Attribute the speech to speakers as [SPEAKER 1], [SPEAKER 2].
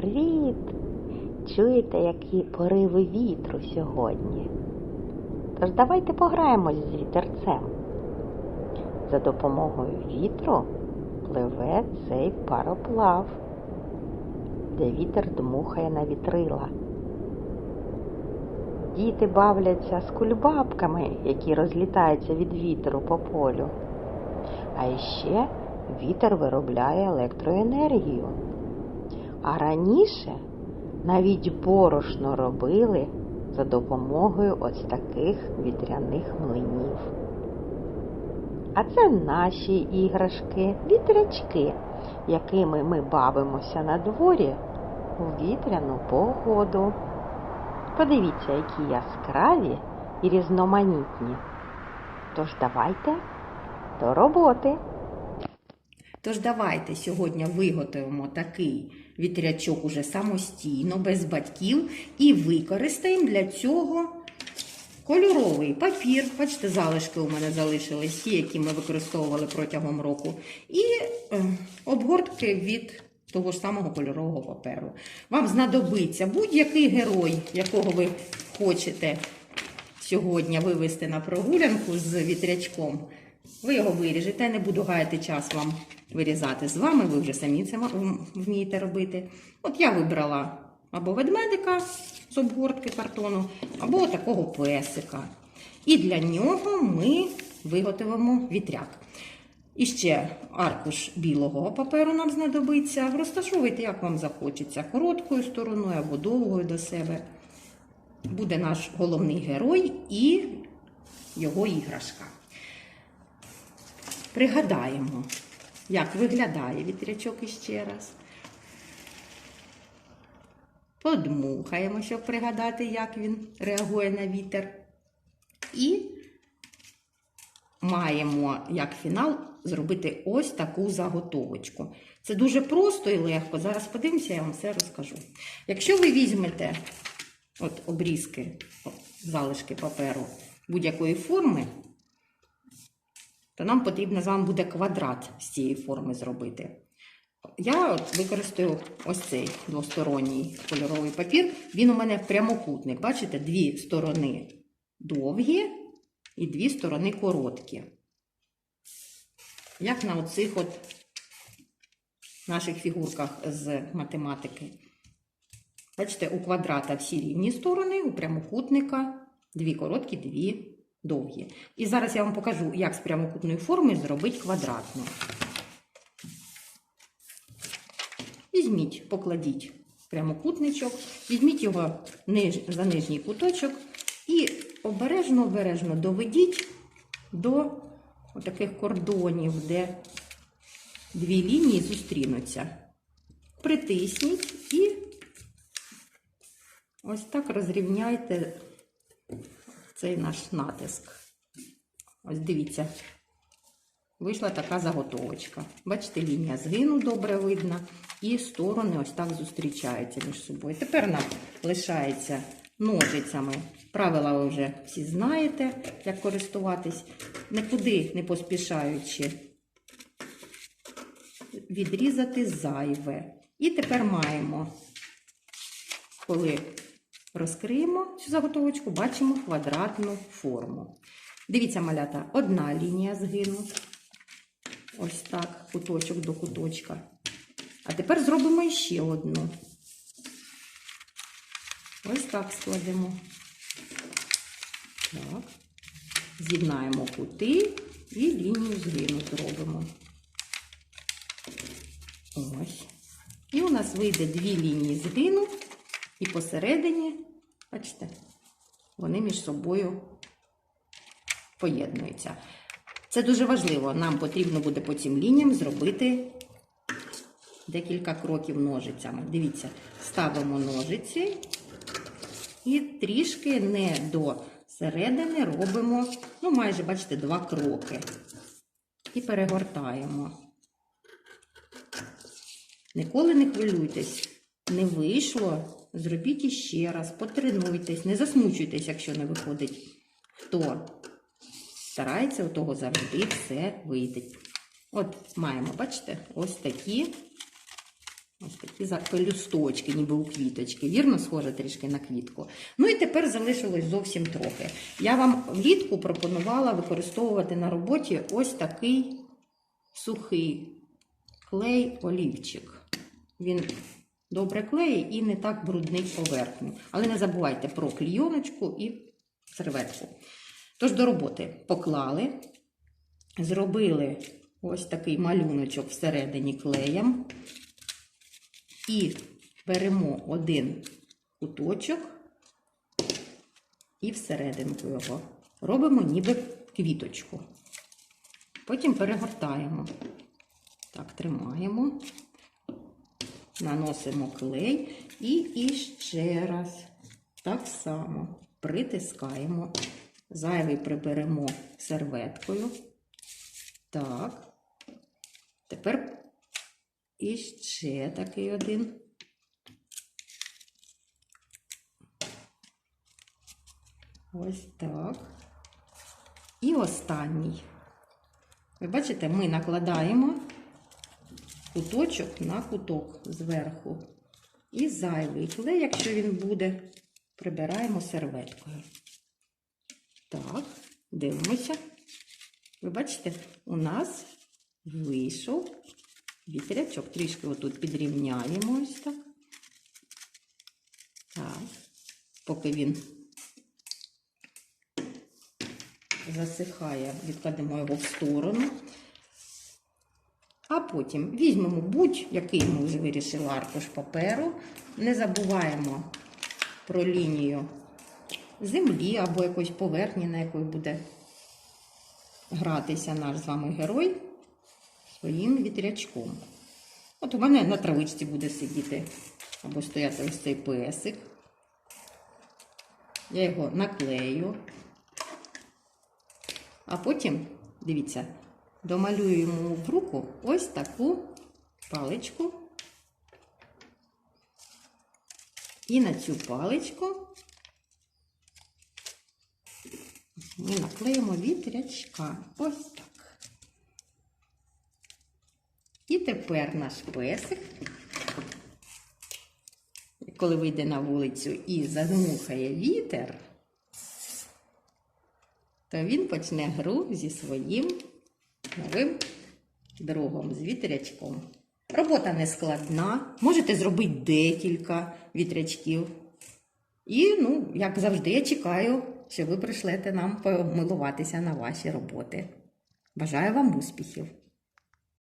[SPEAKER 1] Привіт! Чуєте, які пориви вітру сьогодні? Тож давайте пограємось з вітерцем. За допомогою вітру пливе цей пароплав, де вітер дмухає на вітрила. Діти бавляться з кульбабками, які розлітаються від вітру по полю. А ще вітер виробляє електроенергію. А раніше навіть борошно робили за допомогою ось таких вітряних млинів. А це наші іграшки, вітрячки, якими ми бавимося на дворі у вітряну погоду. Подивіться, які яскраві і різноманітні. Тож давайте до роботи.
[SPEAKER 2] Тож давайте сьогодні виготовимо такий вітрячок уже самостійно, без батьків, і використаємо для цього кольоровий папір. Бачите, залишки у мене залишились, ті, які ми використовували протягом року, і е, обгортки від того ж самого кольорового паперу. Вам знадобиться будь-який герой, якого ви хочете сьогодні вивести на прогулянку з вітрячком. Ви його виріжете, не буду гаяти час вам вирізати з вами, ви вже самі це вмієте робити. От я вибрала або ведмедика з обгортки картону, або такого песика. І для нього ми виготовимо вітряк. І ще аркуш білого паперу нам знадобиться. Розташовуйте, як вам захочеться, короткою стороною або довгою до себе. Буде наш головний герой і його іграшка. Пригадаємо, як виглядає вітрячок іще раз. Подмухаємо, щоб пригадати, як він реагує на вітер. І маємо як фінал зробити ось таку заготовочку. Це дуже просто і легко. Зараз подивимося, я вам все розкажу. Якщо ви візьмете от обрізки, залишки паперу будь-якої форми, то нам потрібно з вами буде квадрат з цієї форми зробити. Я от використаю ось цей двосторонній кольоровий папір. Він у мене прямокутник. Бачите, дві сторони довгі і дві сторони короткі. Як на оцих от наших фігурках з математики. Бачите, у квадрата всі рівні сторони, у прямокутника дві короткі, дві довгі. І зараз я вам покажу, як з прямокутної форми зробити квадратну. Візьміть, покладіть прямокутничок, візьміть його за нижній куточок і обережно-обережно доведіть до таких кордонів, де дві лінії зустрінуться. Притисніть і ось так розрівняйте цей наш натиск. Ось дивіться, вийшла така заготовочка. Бачите, лінія згину добре видно, і сторони ось так зустрічаються між собою. Тепер нам лишається ножицями. Правила ви вже всі знаєте, як користуватись, нікуди не поспішаючи відрізати зайве. І тепер маємо, коли розкриємо цю заготовочку, бачимо квадратну форму. Дивіться, малята, одна лінія згину. Ось так, куточок до куточка. А тепер зробимо ще одну. Ось так складемо. Так. З'єднаємо кути і лінію згину зробимо. Ось. І у нас вийде дві лінії згину, і посередині, бачите, вони між собою поєднуються. Це дуже важливо. Нам потрібно буде по цим лініям зробити декілька кроків ножицями. Дивіться, ставимо ножиці і трішки не до середини робимо, ну, майже, бачите, два кроки. І перегортаємо. Ніколи не хвилюйтесь, не вийшло. Зробіть іще раз, потренуйтесь, не засмучуйтесь, якщо не виходить. Хто старається, у того завжди все вийде. От маємо, бачите, ось такі, ось такі пелюсточки, ніби у квіточки. Вірно, схоже трішки на квітку. Ну і тепер залишилось зовсім трохи. Я вам влітку пропонувала використовувати на роботі ось такий сухий клей олівчик. Він добре клеїть і не так бруднить поверхню. Але не забувайте про клійоночку і серветку. Тож до роботи поклали, зробили ось такий малюночок всередині клеєм. І беремо один куточок і всерединку його робимо ніби квіточку. Потім перегортаємо. Так, тримаємо, наносимо клей і іще раз так само притискаємо. Зайвий приберемо серветкою. Так. Тепер іще такий один. Ось так. І останній. Ви бачите, ми накладаємо куточок на куток зверху. І зайвий клей, якщо він буде, прибираємо серветкою. Так, дивимося. Ви бачите, у нас вийшов вітрячок. Трішки отут підрівняємо ось так. Так, поки він засихає, відкладемо його в сторону. А потім візьмемо будь-який ми вже вирішили аркуш паперу. Не забуваємо про лінію землі або якоїсь поверхні, на якої буде гратися наш з вами герой своїм вітрячком. От у мене на травичці буде сидіти або стояти ось цей песик. Я його наклею. А потім, дивіться, домалюю йому в руку ось таку паличку. І на цю паличку ми наклеїмо вітрячка. Ось так. І тепер наш песик, коли вийде на вулицю і задмухає вітер, то він почне гру зі своїм новим другом, з вітрячком. Робота не складна, можете зробити декілька вітрячків. І, ну, як завжди, я чекаю, що ви прийшлете нам помилуватися на ваші роботи. Бажаю вам успіхів!